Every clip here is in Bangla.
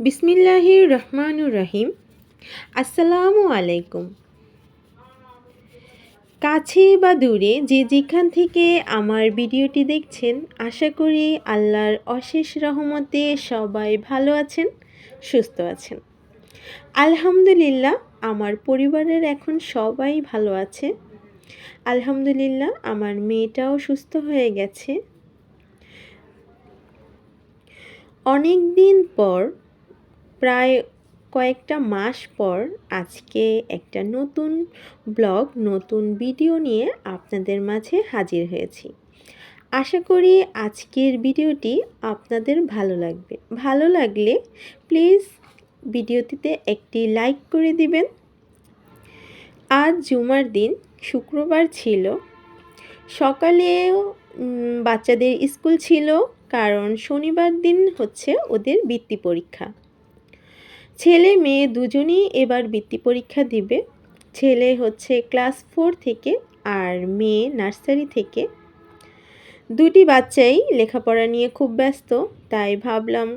বিসমিল্লাহির রহমানুর রহিম আসসালামু আলাইকুম কাছে বা দূরে যে যেখান থেকে আমার ভিডিওটি দেখছেন, আশা করি আল্লাহর অশেষ রহমতে সবাই ভালো আছেন, সুস্থ আছেন। আলহামদুলিল্লাহ, আমার পরিবারের এখন সবাই ভালো আছে। আলহামদুলিল্লাহ, আমার মেয়েটাও সুস্থ হয়ে গেছে। অনেক দিন পর প্রায় কয়েকটা মাস পর আজকে একটা নতুন ব্লগ, নতুন ভিডিও নিয়ে আপনাদের মাঝে হাজির হয়েছি। আশা করি আজকের ভিডিওটি আপনাদের ভালো লাগবে। ভালো লাগলে প্লিজ ভিডিওটিতে একটি লাইক করে দিবেন। আজ জুমার দিন, শুক্রবার ছিল। সকালেও বাচ্চাদের স্কুল ছিল, কারণ শনিবার দিন হচ্ছে ওদের বৃত্তি পরীক্ষা। ছেলে মেয়ে দুজনেই এবার বৃত্তি পরীক্ষা দিবে। ছেলে হচ্ছে ক্লাস ফোর থেকে আর মেয়ে নার্সারি থেকে। দুটি বাচ্চাই লেখাপড়া নিয়ে খুব ব্যস্ত, তাই ভাবলাম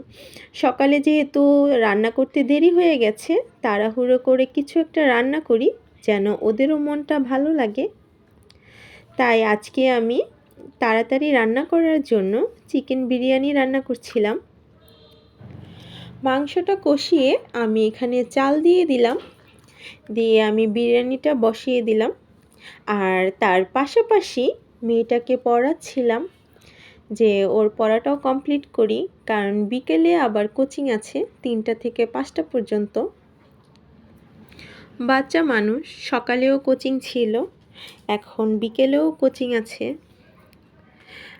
সকালে যেহেতু রান্না করতে দেরি হয়ে গেছে, তাড়াহুড়ো করে কিছু একটা রান্না করি যেন ওদেরও মনটা ভালো লাগে। তাই আজকে আমি তাড়াতাড়ি রান্না করার জন্য চিকেন বিরিয়ানি রান্না করছিলাম। মাংসটা কষিয়ে আমি এখানে চাল দিয়ে দিলাম। দিয়ে আমি বিরিয়ানিটা বসিয়ে দিলাম। আর তার পাশাপাশি মেয়েটাকে পড়াচ্ছিলাম যে ওর পড়াটাও কমপ্লিট করি, কারণ বিকেলে আবার কোচিং আছে তিনটা থেকে পাঁচটা পর্যন্ত। বাচ্চা মানুষ, সকালেও কোচিং ছিল, এখন বিকেলেও কোচিং আছে।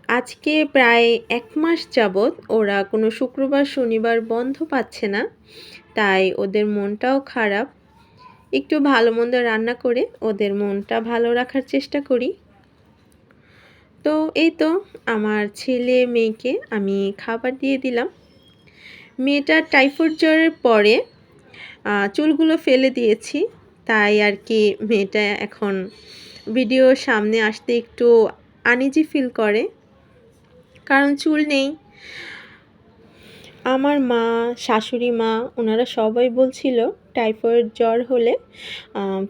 আজকে প্রায় এক মাস যাবৎ ওরা কোনো শুক্রবার, শনিবার বন্ধ পাচ্ছে না। তাই ওদের মনটাও খারাপ। একটু ভালো মন্দ রান্না করে ওদের মনটা ভালো রাখার চেষ্টা করি। তো এই তো আমার ছেলে মেয়েকে আমি খাবার দিয়ে দিলাম। মেয়েটা টাইফয়েড জ্বরের পরে চুলগুলো ফেলে দিয়েছি। তাই আর কি মেয়েটা এখন ভিডিওর সামনে আসতে একটু আনিজি ফিল করে। কারণ চুল নেই। আমার মা, শাশুড়ি মা, ওনারা সবাই বলছিল টাইফয়েড জ্বর হলে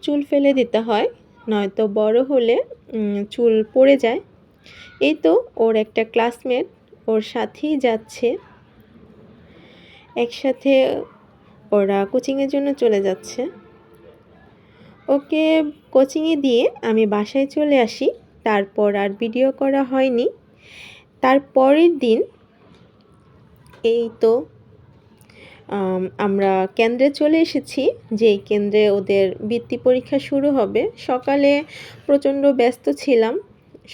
চুল ফেলে দিতে হয়, নয়তো বড় হলে চুল পড়ে যায়। এই তো ওর একটা ক্লাসমেট, ওর সাথেই যাচ্ছে। একসাথে ওরা কোচিংয়ের জন্য চলে যাচ্ছে। ওকে কোচিংয়ে দিয়ে আমি বাসায় চলে আসি, তারপর আর ভিডিও করা হয়নি। তার পরের দিন এই তো আমরা কেন্দ্রে চলে এসেছি যেই কেন্দ্রে ওদের বৃত্তি পরীক্ষা শুরু হবে। সকালে প্রচণ্ড ব্যস্ত ছিলাম।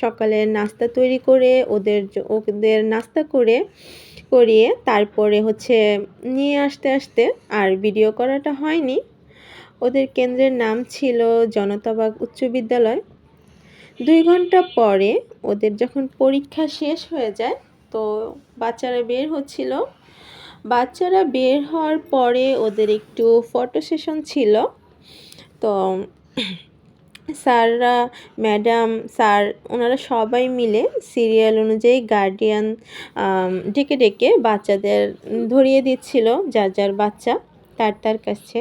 সকালে নাস্তা তৈরি করে ওদের ওদের নাস্তা করে, করিয়ে তারপরে হচ্ছে নিয়ে আসতে আসতে আর ভিডিও করাটা হয়নি। ওদের কেন্দ্রের নাম ছিল জনতাবাগ উচ্চ বিদ্যালয়। দুই ঘণ্টা পরে ওদের যখন পরীক্ষা শেষ হয়ে যায়, তো বাচ্চারা বের হচ্ছিল। বাচ্চারা বের হওয়ার পরে ওদের একটু ফটো সেশন ছিল। তো স্যাররা, ম্যাডাম, স্যার, ওনারা সবাই মিলে সিরিয়াল অনুযায়ী গার্ডিয়ান ডেকে ডেকে বাচ্চাদের ধরিয়ে দিচ্ছিল, যার যার বাচ্চা, তার তার কাছে।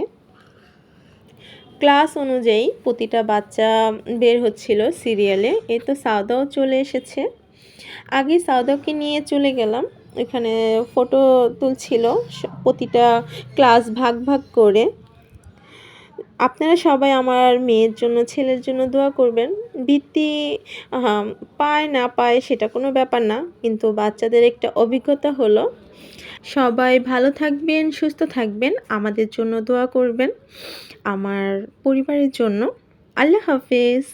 ক্লাস অনুযায়ী প্রতিটা বাচ্চা বের হচ্ছিল সিরিয়ালে। এই তো সাউদাও চলে এসেছে। আগে সাউদাকে নিয়ে চলে গেলাম। এখানে ফটো তুলছিল প্রতিটা ক্লাস ভাগ ভাগ করে। আপনারা সবাই আমার মেয়ের জন্য, ছেলের জন্য দোয়া করবেন। বৃত্তি পায় না পায় সেটা কোনো ব্যাপার না, কিন্তু বাচ্চাদের একটা অভিজ্ঞতা হলো। সবাই ভালো থাকবেন, সুস্থ থাকবেন, আমাদের জন্য দোয়া করবেন, আমার পরিবারের জন্য। আল্লাহ হাফেজ।